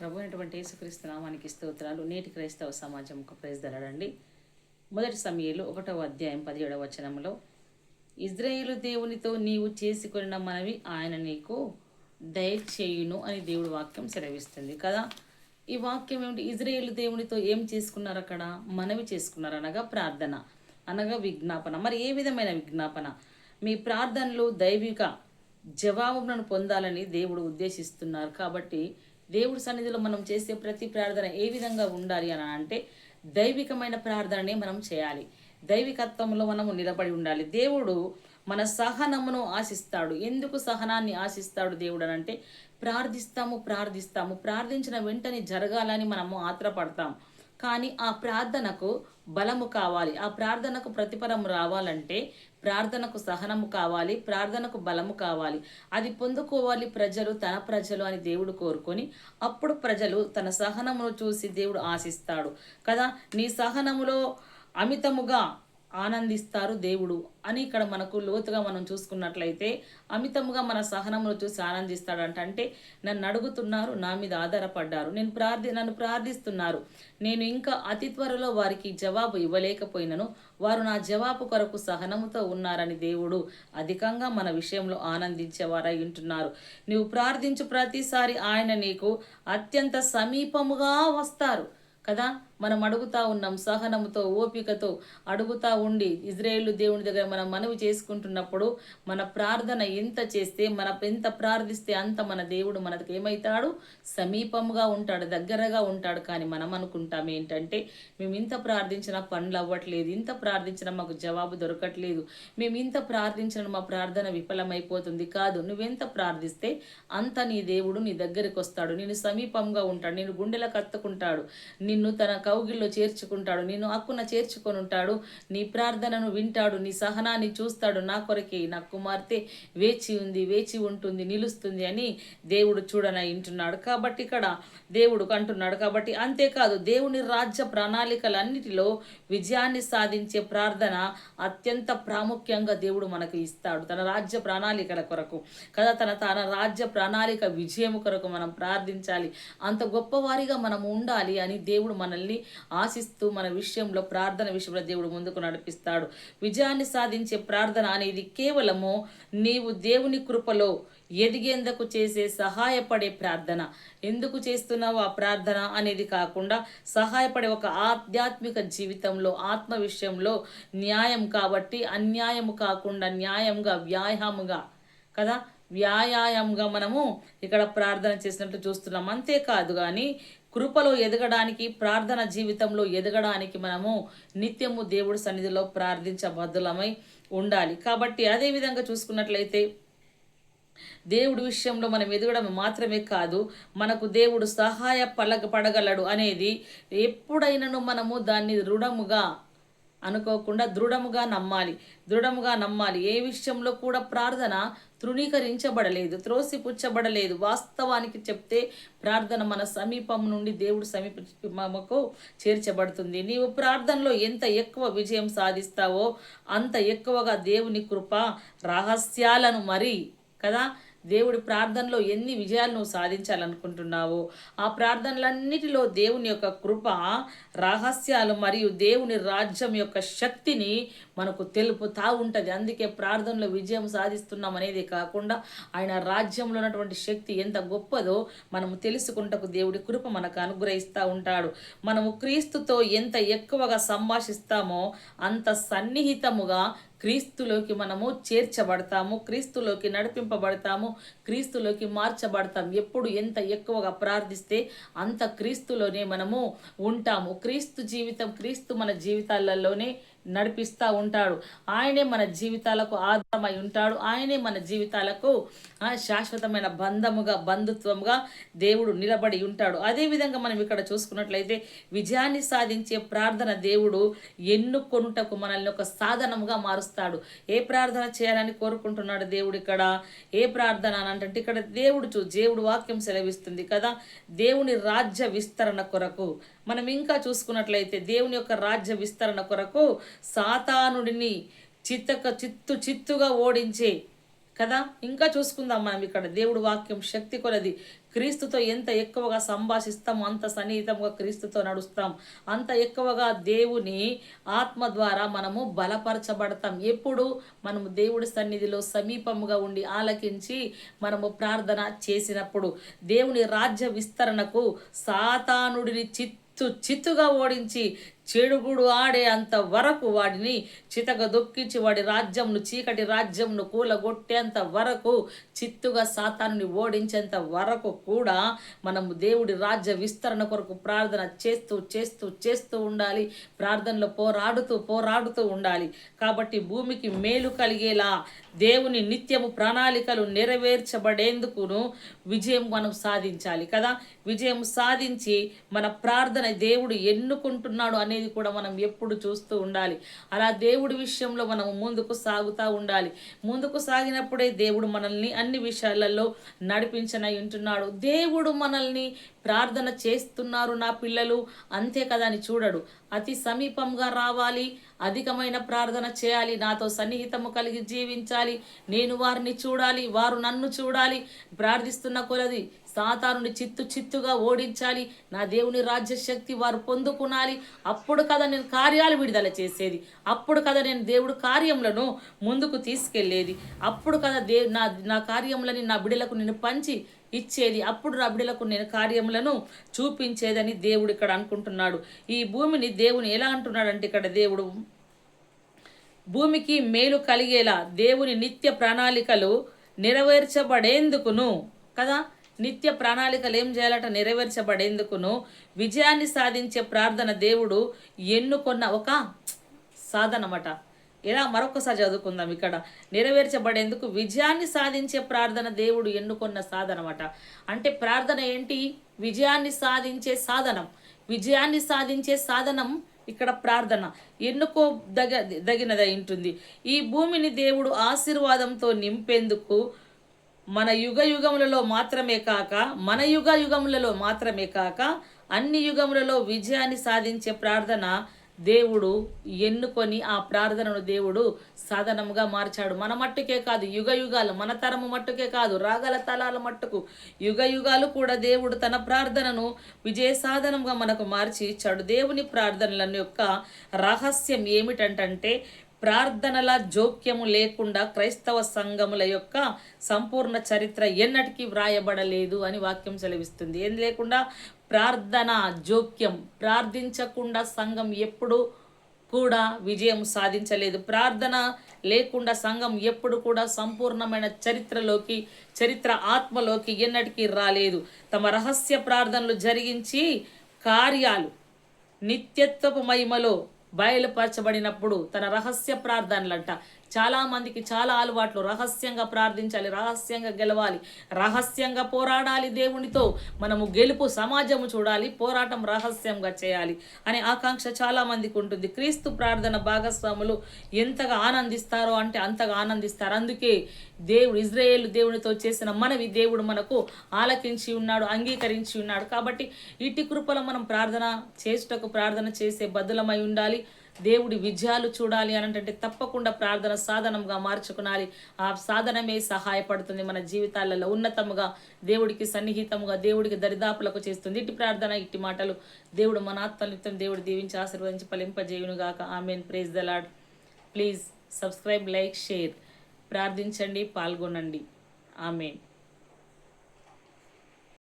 ప్రభు అయినటువంటి యేసుక్రీస్తు నామానికి స్తోత్రాలు. నేటి క్రైస్తవ సమాజం ఒక ప్రైజ్దలడండి మొదటి సమయంలో ఒకటవ అధ్యాయం పదిహేడవ వచనంలో ఇజ్రాయేలు దేవునితో నీవు చేసుకొనిన మనవి ఆయన నీకు దయచేయును అని దేవుడు వాక్యం సెలవిస్తుంది కదా. ఈ వాక్యం ఏమిటి? ఇజ్రాయేలు దేవునితో ఏం చేసుకున్నారు అక్కడ? మనవి చేసుకున్నారు అనగా ప్రార్థన అనగా విజ్ఞాపన. మరి ఏ విధమైన విజ్ఞాపన? మీ ప్రార్థనలు దైవిక జవాబులను పొందాలని దేవుడు ఉద్దేశిస్తున్నారు కాబట్టి దేవుడి సన్నిధిలో మనం చేసే ప్రతి ప్రార్థన ఏ విధంగా ఉండాలి అని అంటే దైవికమైన ప్రార్థననే మనం చేయాలి. దైవికత్వంలో మనము నిలబడి ఉండాలి. దేవుడు మన సహనమును ఆశిస్తాడు. ఎందుకు సహనాన్ని ఆశిస్తాడు దేవుడు అని అంటే ప్రార్థిస్తాము ప్రార్థిస్తాము. ప్రార్థించిన వెంటనే జరగాలని మనము ఆత్రపడతాం. కానీ ఆ ప్రార్థనకు బలము కావాలి. ఆ ప్రార్థనకు ప్రతిఫలం రావాలంటే ప్రార్థనకు సహనము కావాలి ప్రార్థనకు బలము కావాలి. అది పొందుకోవాలి ప్రజలు తన ప్రజలు అని దేవుడు కోరుకొని అప్పుడు ప్రజలు తన సహనమును చూసి దేవుడు ఆశిస్తాడు. కదా నీ సహనములో అమితముగా ఆనందిస్తారు దేవుడు. అని ఇక్కడ మనకు లోతుగా మనం చూసుకున్నట్లయితే అమితముగా మన సహనమును చూసి ఆనందిస్తాడంట. అంటే నన్ను అడుగుతున్నారు నా మీద ఆధారపడ్డారు. నేను ప్రార్థి నన్ను ప్రార్థిస్తున్నారు. నేను ఇంకా అతి త్వరలో వారికి జవాబు ఇవ్వలేకపోయినను. వారు నా జవాబు కొరకు సహనముతో ఉన్నారని దేవుడు అధికంగా మన విషయంలో ఆనందించేవారై ఉంటున్నారు. నీవు ప్రార్థించు ప్రతిసారి ఆయన నీకు అత్యంత సమీపముగా వస్తారు. కదా? మనం అడుగుతా ఉన్నాం సహనంతో ఓపికతో. అడుగుతా ఉండి ఇజ్రాయేలు దేవుని దగ్గర మనం మనవి చేసుకుంటున్నప్పుడు మన ప్రార్థన ఎంత చేస్తే మన ఎంత ప్రార్థిస్తే అంత మన దేవుడు మనకు ఏమవుతాడు సమీపంగా ఉంటాడు దగ్గరగా ఉంటాడు. కానీ మనం అనుకుంటాం ఏంటంటే మేము ఇంత ప్రార్థించినా పనులు అవ్వట్లేదు ఇంత ప్రార్థించినా మాకు జవాబు దొరకట్లేదు మేము ఇంత ప్రార్థించిన మా ప్రార్థన విఫలమైపోతుంది కాదు. నువ్వెంత ప్రార్థిస్తే అంత నీ దేవుడు నీ దగ్గరికి వస్తాడు. నేను సమీపంగా ఉంటాడు నేను గుండెలకు కత్తుకుంటాడు నిన్ను తన కౌగిల్లో చేర్చుకుంటాడు. నిన్ను హక్కున చేర్చుకొని ఉంటాడు నీ ప్రార్థనను వింటాడు. నీ సహనాన్ని చూస్తాడు. నా కొరకే నా కుమార్తె వేచి ఉంది వేచి ఉంటుంది నిలుస్తుంది అని దేవుడు చూడన వింటున్నాడు కాబట్టి ఇక్కడ దేవుడు అంటున్నాడు. కాబట్టి అంతేకాదు దేవుని రాజ్య ప్రణాళికలన్నిటిలో విజయాన్ని సాధించే ప్రార్థన అత్యంత ప్రాముఖ్యంగా దేవుడు మనకు ఇస్తాడు. తన రాజ్య ప్రణాళికల కొరకు కదా? తన తన రాజ్య ప్రణాళిక విజయం కొరకు మనం ప్రార్థించాలి. అంత గొప్పవారిగా మనం ఉండాలి అని దేవుడు మనల్ని ఆశిస్తూ మన విషయంలో ప్రార్థన విషయంలో దేవుడు ముందుకు నడిపిస్తాడు. విజయాన్ని సాధించే ప్రార్థన అనేది కేవలము నీవు దేవుని కృపలో ఎదిగేందుకు చేసే సహాయపడే ప్రార్థన. ఎందుకు చేస్తున్నావు ఆ ప్రార్థన అనేది కాకుండా సహాయపడే ఒక ఆధ్యాత్మిక జీవితంలో ఆత్మ విషయంలో న్యాయం కాబట్టి అన్యాయము కాకుండా న్యాయంగా వ్యాయాముగా కదా? వ్యాయామంగా మనము ఇక్కడ ప్రార్థన చేసినట్లు చూస్తున్నాం. అంతేకాదు కానీ కృపలో ఎదగడానికి ప్రార్థన జీవితంలో ఎదగడానికి మనము నిత్యము దేవుడి సన్నిధిలో ప్రార్థించబద్ధులమై ఉండాలి. కాబట్టి అదేవిధంగా చూసుకున్నట్లయితే దేవుడి విషయంలో మనం ఎదగడం మాత్రమే కాదు మనకు దేవుడు సహాయ పలగ పడగలడు అనేది ఎప్పుడైనాను మనము దాన్ని రుణముగా అనుకోకుండా దృఢముగా నమ్మాలి. దృఢముగా నమ్మాలి. ఏ విషయంలో కూడా ప్రార్థన తృణీకరించబడలేదు త్రోసిపుచ్చబడలేదు. వాస్తవానికి చెప్తే ప్రార్థన మన సమీపం నుండి దేవుడు సమీపకు చేర్చబడుతుంది. నీవు ప్రార్థనలో ఎంత ఎక్కువ విజయం సాధిస్తావో అంత ఎక్కువగా దేవుని కృప రహస్యాలను మరి కదా? దేవుడి ప్రార్థనలో ఎన్ని విజయాలు నువ్వు సాధించాలనుకుంటున్నావో ఆ ప్రార్థనలన్నిటిలో దేవుని యొక్క కృప రహస్యాలు మరియు దేవుని రాజ్యం యొక్క శక్తిని మనకు తెలుపుతా ఉంటుంది అందుకే ప్రార్థనలో విజయం సాధిస్తున్నాం అనేది కాకుండా ఆయన రాజ్యంలో ఉన్నటువంటి శక్తి ఎంత గొప్పదో మనము తెలుసుకుంటకు దేవుడి కృప మనకు అనుగ్రహిస్తూ ఉంటాడు. మనము క్రీస్తుతో ఎంత ఎక్కువగా సంభాషిస్తామో అంత సన్నిహితముగా క్రీస్తులోకి మనము చేర్చబడతాము క్రీస్తులోకి నడిపింపబడతాము క్రీస్తులోకి మార్చబడతాం. ఎప్పుడు ఎంత ఎక్కువగా ప్రార్థిస్తే అంత క్రీస్తులోనే మనము ఉంటాము. క్రీస్తు జీవితం క్రీస్తు మన జీవితాలలోనే నడిపిస్తూ ఉంటాడు. ఆయనే మన జీవితాలకు ఆధారమై ఉంటాడు. ఆయనే మన జీవితాలకు ఆ, శాశ్వతమైన బంధముగా బంధుత్వముగా దేవుడు నిలబడి ఉంటాడు. అదేవిధంగా మనం ఇక్కడ చూసుకున్నట్లయితే విజయాన్ని సాధించే ప్రార్థన దేవుడు ఎన్నుకొనుటకు మనల్ని ఒక సాధనముగా మారుస్తాడు. ఏ ప్రార్థన చేయాలని కోరుకుంటున్నాడు దేవుడు ఇక్కడ? ఏ ప్రార్థన అని అంటే ఇక్కడ దేవుడు చూ దేవుడు వాక్యం సెలవిస్తుంది కదా దేవుని రాజ్య విస్తరణ కొరకు. మనం ఇంకా చూసుకున్నట్లయితే దేవుని యొక్క రాజ్య విస్తరణ కొరకు సాతానుడిని చిత్తక చిత్తు చిత్తుగా ఓడించే. కదా? ఇంకా చూసుకుందాం మనం ఇక్కడ. దేవుడు వాక్యం శక్తి కొలది. క్రీస్తుతో ఎంత ఎక్కువగా సంభాషిస్తాం అంత సన్నిహితంగా క్రీస్తుతో నడుస్తాం. అంత ఎక్కువగా దేవుని ఆత్మ ద్వారా మనము బలపరచబడతాం. ఎప్పుడు? మనము దేవుడి సన్నిధిలో సమీపముగా ఉండి ఆలకించి మనము ప్రార్థన చేసినప్పుడు. దేవుని రాజ్య విస్తరణకు సాతానుడిని చిత్తు చిత్తుగా ఓడించి చెడుగుడు ఆడే అంత వరకు వాడిని చితక దొక్కించి వాడి రాజ్యంను చీకటి రాజ్యంను కూలగొట్టేంత వరకు చిత్తుగా సాతాన్ని ఓడించేంత వరకు కూడా మనము దేవుడి రాజ్య విస్తరణ కొరకు ప్రార్థన చేస్తూ చేస్తూ చేస్తూ ఉండాలి. ప్రార్థనలో పోరాడుతూ పోరాడుతూ ఉండాలి. కాబట్టి భూమికి మేలు కలిగేలా దేవుని నిత్యము ప్రణాళికలు నెరవేర్చబడేందుకును విజయం మనం సాధించాలి కదా? విజయం సాధించి మన ప్రార్థన దేవుడు ఎన్నుకుంటున్నాడు అనేది కూడా మనం ఎప్పుడు చూస్తూ ఉండాలి. అలా దేవుడి విషయంలో మనం ముందుకు సాగుతూ ఉండాలి. ముందుకు సాగినప్పుడే దేవుడు మనల్ని అన్ని విషయాలలో నడిపించనై ఉంటున్నాడు. దేవుడు మనల్ని ప్రార్థన చేస్తున్నారు నా పిల్లలు అంతే కదా అని చూడడు. అతి సమీపంగా రావాలి అధికమైన ప్రార్థన చేయాలి నాతో సన్నిహితము కలిగి జీవించాలి నేను వారిని చూడాలి వారు నన్ను చూడాలి ప్రార్థిస్తున్న కొలది సాతానుని చిత్తు చిత్తుగా ఓడించాలి. నా దేవుని రాజ్యశక్తి వారు పొందుకునాలి. అప్పుడు కదా నేను కార్యాలు విడుదల చేసేది. అప్పుడు కదా నేను దేవుడు కార్యములను ముందుకు తీసుకెళ్ళేది. అప్పుడు కదా దే నా నా కార్యములని నా బిడలకు నేను పంచి ఇచ్చేది. అప్పుడు నా బిడలకు నేను కార్యములను చూపించేదని దేవుడు ఇక్కడ అనుకుంటున్నాడు. ఈ భూమిని దేవుని ఎలా అంటున్నాడంటే ఇక్కడ దేవుడు భూమికి మేలు కలిగేలా దేవుని నిత్య ప్రణాళికలు నెరవేర్చబడేందుకును కదా? నిత్య ప్రణాళికలు ఏం చేయాలట నెరవేర్చబడేందుకును విజయాన్ని సాధించే ప్రార్థన దేవుడు ఎన్నుకొన్న ఒక సాధనమట. ఇలా మరొకసారి చదువుకుందాం ఇక్కడ. నెరవేర్చబడేందుకు విజయాన్ని సాధించే ప్రార్థన దేవుడు ఎన్నుకొన్న సాధనమట. అంటే ప్రార్థన ఏంటి? విజయాన్ని సాధించే సాధనం. విజయాన్ని సాధించే సాధనం ఇక్కడ ప్రార్థన. ఎన్నుకో దగ దగినదై ఉంటుంది. ఈ భూమిని దేవుడు ఆశీర్వాదంతో నింపేందుకు మన యుగ యుగములలో మాత్రమే కాక మన యుగ యుగములలో మాత్రమే కాక అన్ని యుగములలో విజయాన్ని సాధించే ప్రార్థన దేవుడు ఎన్నుకొని ఆ ప్రార్థనను దేవుడు సాధనముగా మార్చాడు. మన మట్టుకే కాదు యుగ యుగాలు మన తరము మట్టుకే కాదు రాగల తలాల మట్టుకు. యుగ యుగాలు కూడా దేవుడు తన ప్రార్థనను విజయ సాధనంగా మనకు మార్చి ఇచ్చాడు. దేవుని ప్రార్థనలను యొక్క రహస్యం ఏమిటంటే ప్రార్థనల జోక్యము లేకుండా క్రైస్తవ సంఘముల యొక్క సంపూర్ణ చరిత్ర ఎన్నటికీ వ్రాయబడలేదు అని వాక్యం సెలవిస్తుంది. ఏం లేకుండా ప్రార్థన జోక్యం ప్రార్థించకుండా సంఘం ఎప్పుడు కూడా విజయం సాధించలేదు. ప్రార్థన లేకుండా సంఘం ఎప్పుడు కూడా సంపూర్ణమైన చరిత్రలోకి చరిత్ర ఆత్మలోకి ఎన్నటికీ రాలేదు. తమ రహస్య ప్రార్థనలు జరిగించి కార్యాలు నిత్యత్వపు మహిమలో బయలుపరచబడినప్పుడు తన రహస్య ప్రార్థనలంట. చాలామందికి చాలా అలవాట్లు. రహస్యంగా ప్రార్థించాలి రహస్యంగా గెలవాలి రహస్యంగా పోరాడాలి దేవునితో. మనము గెలుపు సమాజము చూడాలి పోరాటం రహస్యంగా చేయాలి అనే ఆకాంక్ష చాలామందికి ఉంటుంది. క్రీస్తు ప్రార్థన భాగస్వాములు ఎంతగా ఆనందిస్తారో అంటే అంతగా ఆనందిస్తారు. అందుకే దేవుడు ఇజ్రాయేల్ దేవునితో చేసిన మనవి దేవుడు మనకు ఆలకించి ఉన్నాడు అంగీకరించి ఉన్నాడు. కాబట్టి ఇటు కృపలో మనం ప్రార్థన చేసుటకు ప్రార్థన చేసే బదులమై ఉండాలి. దేవుడి విజయాలు చూడాలి అని అంటే తప్పకుండా ప్రార్థన సాధనంగా మార్చుకునాలి. ఆ సాధనమే సహాయపడుతుంది మన జీవితాలలో. ఉన్నతముగా దేవుడికి సన్నిహితముగా దేవుడికి దరిదాపులకు చేస్తుంది. ఇట్టి ప్రార్థన ఇట్టి మాటలు దేవుడు మన ఆత్మనిత్యం దేవుడు దీవించి ఆశీర్వదించి ఫలింపజేయునుగాక. Amen. Praise the Lord please subscribe like share ప్రార్థించండి పాల్గొనండి. ఆమెన్.